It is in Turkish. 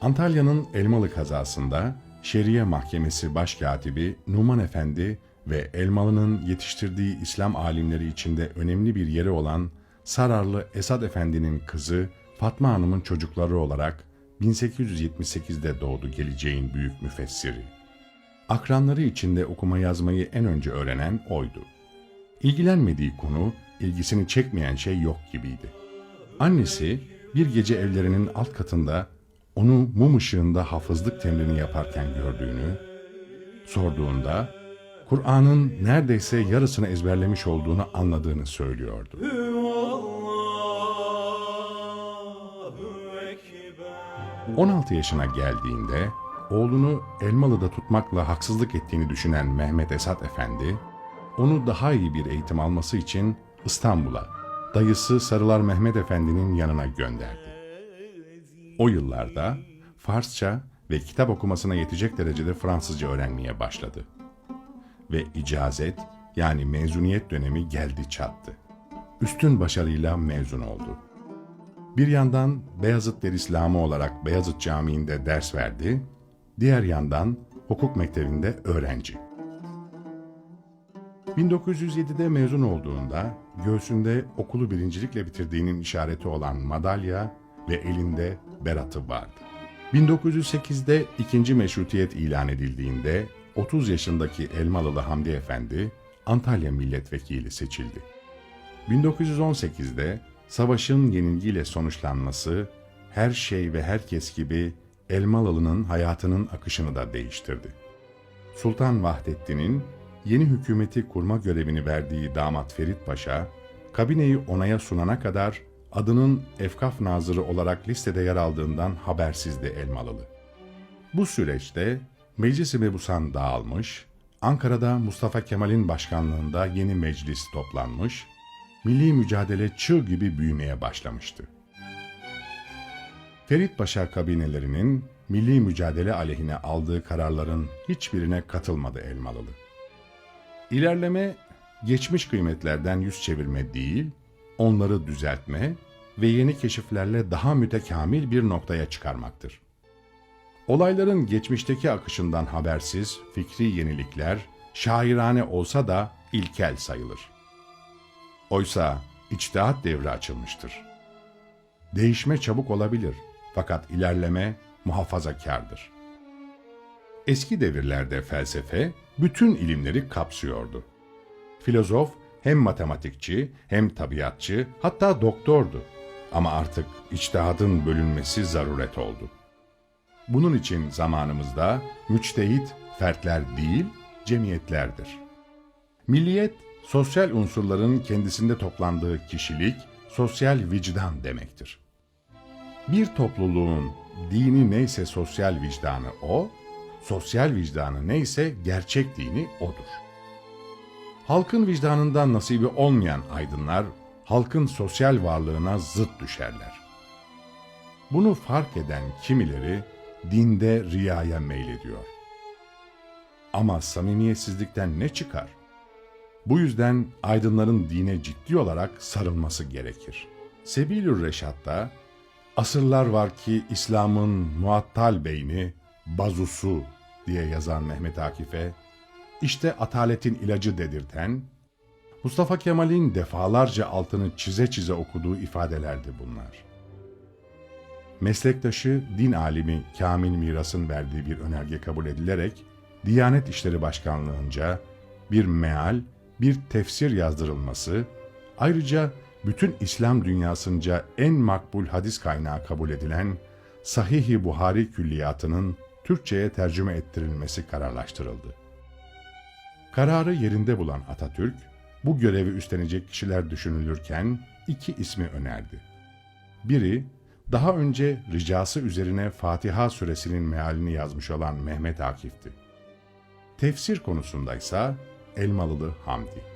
Antalya'nın Elmalı kazasında Şeriye Mahkemesi Başkatibi Numan Efendi ve Elmalı'nın yetiştirdiği İslam alimleri içinde önemli bir yeri olan Sararlı Esad Efendi'nin kızı Fatma Hanım'ın çocukları olarak 1878'de doğdu geleceğin büyük müfessiri. Akranları içinde okuma yazmayı en önce öğrenen oydu. İlgilenmediği konu, ilgisini çekmeyen şey yok gibiydi. Annesi bir gece evlerinin alt katında onu mum ışığında hafızlık temrini yaparken gördüğünü, sorduğunda Kur'an'ın neredeyse yarısını ezberlemiş olduğunu anladığını söylüyordu. Allahu Ekber 16 yaşına geldiğinde oğlunu Elmalı'da tutmakla haksızlık ettiğini düşünen Mehmet Esat Efendi, onu daha iyi bir eğitim alması için İstanbul'a, dayısı Sarılar Mehmet Efendi'nin yanına gönderdi. O yıllarda Farsça ve kitap okumasına yetecek derecede Fransızca öğrenmeye başladı. Ve icazet yani mezuniyet dönemi geldi çattı. Üstün başarıyla mezun oldu. Bir yandan Beyazıt Derislamı olarak Beyazıt Camii'nde ders verdi, diğer yandan hukuk mektebinde öğrenci. 1907'de mezun olduğunda göğsünde okulu birincilikle bitirdiğinin işareti olan madalya ve elinde beratı vardı. 1908'de ikinci meşrutiyet ilan edildiğinde 30 yaşındaki Elmalılı Hamdi Efendi Antalya milletvekili seçildi. 1918'de savaşın yenilgiyle sonuçlanması her şey ve herkes gibi Elmalılı'nın hayatının akışını da değiştirdi. Sultan Vahdettin'in yeni hükümeti kurma görevini verdiği damat Ferit Paşa, kabineyi onaya sunana kadar adının Efkaf Nazırı olarak listede yer aldığından habersizdi Elmalılı. Bu süreçte Meclis-i Mebusan dağılmış, Ankara'da Mustafa Kemal'in başkanlığında yeni meclis toplanmış, milli mücadele çığ gibi büyümeye başlamıştı. Ferit Paşa kabinelerinin milli mücadele aleyhine aldığı kararların hiçbirine katılmadı Elmalılı. İlerleme, geçmiş kıymetlerden yüz çevirme değil, onları düzeltme ve yeni keşiflerle daha mütekamil bir noktaya çıkarmaktır. Olayların geçmişteki akışından habersiz fikri yenilikler, şairane olsa da ilkel sayılır. Oysa içtihat devri açılmıştır. Değişme çabuk olabilir fakat ilerleme muhafazakardır. Eski devirlerde felsefe bütün ilimleri kapsıyordu. Filozof hem matematikçi hem tabiatçı hatta doktordu. Ama artık içtihadın bölünmesi zaruret oldu. Bunun için zamanımızda müçtehit fertler değil, cemiyetlerdir. Milliyet, sosyal unsurların kendisinde toplandığı kişilik, sosyal vicdan demektir. Bir topluluğun dini neyse sosyal vicdanı o, sosyal vicdanı neyse gerçek dini odur. Halkın vicdanından nasibi olmayan aydınlar, halkın sosyal varlığına zıt düşerler. Bunu fark eden kimileri dinde riyaya meylediyor. Ama samimiyetsizlikten ne çıkar? Bu yüzden aydınların dine ciddi olarak sarılması gerekir. Sebilür Reşat'ta asırlar var ki İslam'ın muattal beyni, bazusu diye yazan Mehmet Akif'e işte ataletin ilacı dedirten, Mustafa Kemal'in defalarca altını çize çize okuduğu ifadelerdi bunlar. Meslektaşı din alimi Kamil Miras'ın verdiği bir önerge kabul edilerek Diyanet İşleri Başkanlığınca bir meal, bir tefsir yazdırılması, ayrıca bütün İslam dünyasınca en makbul hadis kaynağı kabul edilen Sahih-i Buhari külliyatının Türkçe'ye tercüme ettirilmesi kararlaştırıldı. Kararı yerinde bulan Atatürk, bu görevi üstlenecek kişiler düşünülürken iki ismi önerdi. Biri, daha önce ricası üzerine Fatiha suresinin mealini yazmış olan Mehmet Akif'ti. Tefsir konusundaysa Elmalılı Hamdi.